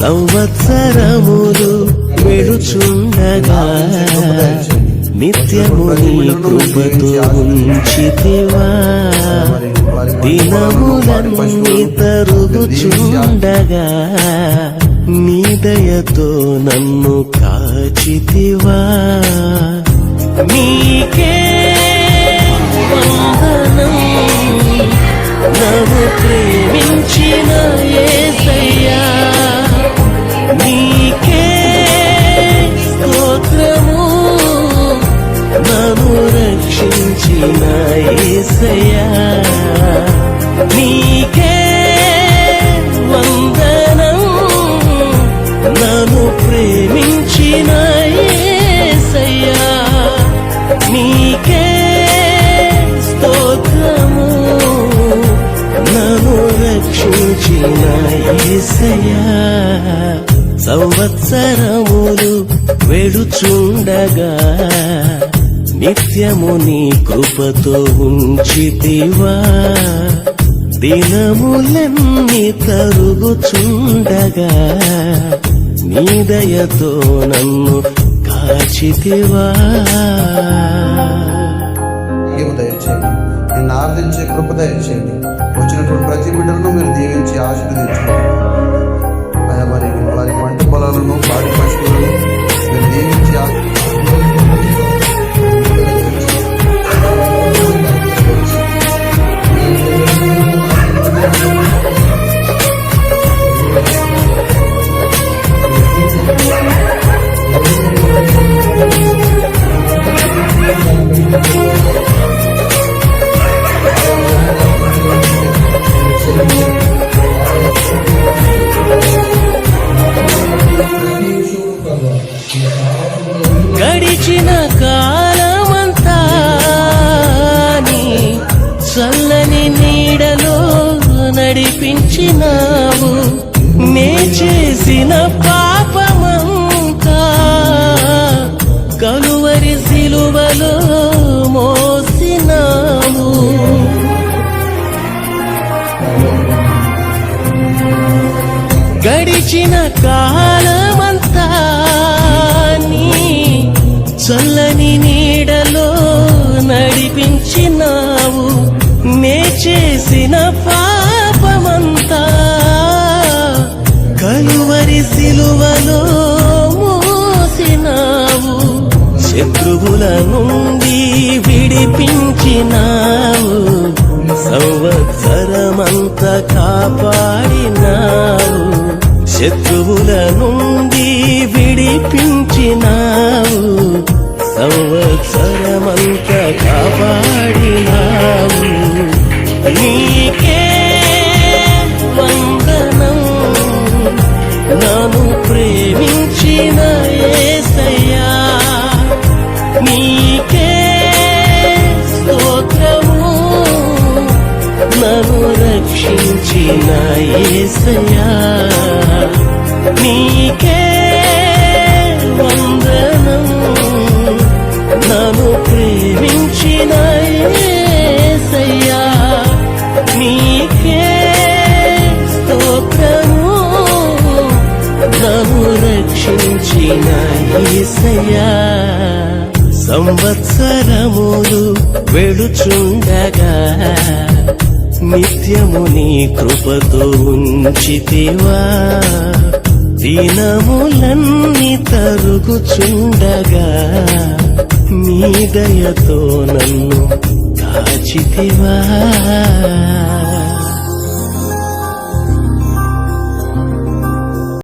సంవత్సరములు వెడుచుండగా నిత్యము నీ కృపతో ఉంచితివా. దినములన్నీ తరుగుచుండగా నీ దయతో నన్ను కాచితివా. నీకే నీకే వందనం. నన్ను ప్రేమించిన యేసయ్యా నీకే స్తోత్రము. నన్ను రక్షించిన యేసయ్యా సంవత్సరములు వెడుచుండగా నిత్యము నీ కృపతో ఉంచితివా. దినములన్నీ తరుగుచుండగా నీ దయతో నన్ను కాచితివా. ఏమి దయచేయండి. నిన్ను ఆరాధించే కృప దయచేయండి. వచ్చినటువంటి ప్రతి బిడ్డలను మీరు దీవించి ఆశీర్వదించండి. మరి గడిచిన కాలమంతా నీ చల్లని నీడలో నడిపించినావు. నే చేసిన పాపమంతా కలువరి సిలువలో మోసినావు. గడిచిన కాలమంతా చల్లని నీడలో నడిపించినావు. నే చేసిన పాపమంతా. కలువరి సిలువలో మోసినావు. శత్రువుల నుండి విడిపించినావు. సంవత్సరమంత కాపాడినావు. శత్రువుల నుండి విడిపించినావు. నీకే వందనం. నన్ను ప్రేమించిన యేసయ్యా నీకే స్తోత్రము నన్ను రక్షించిన నీకే రక్షించిన యేసయ్యా సంవత్సరములు వెడుచుండగా నిత్యము నీ కృపతో ఉంచితివా. దినములన్నీ తరుగుచుండగా నీ దయతో నన్ను కాచితివా